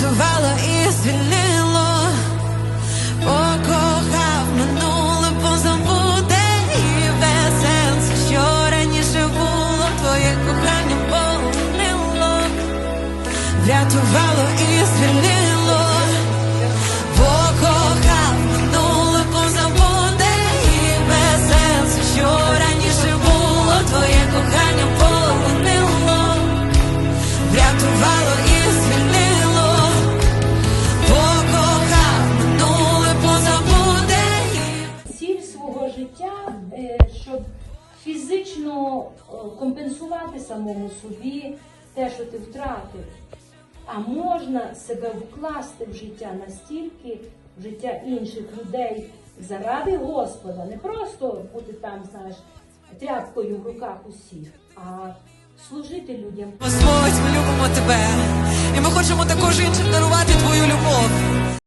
Врятувало і звільнило, покохав минуле, позабуде і без сенсу, що раніше було, твоє кохання полонило, врятувало і звільнило. Твоє кохання полонило, врятувало. Фізично е, компенсувати самому собі те, що ти втратив. А можна себе вкласти в життя настільки, в життя інших людей заради Господа, не просто бути там, знаєш, тряпкою в руках усіх, а служити людям. Господь, ми любимо тебе, і ми хочемо також іншим дарувати.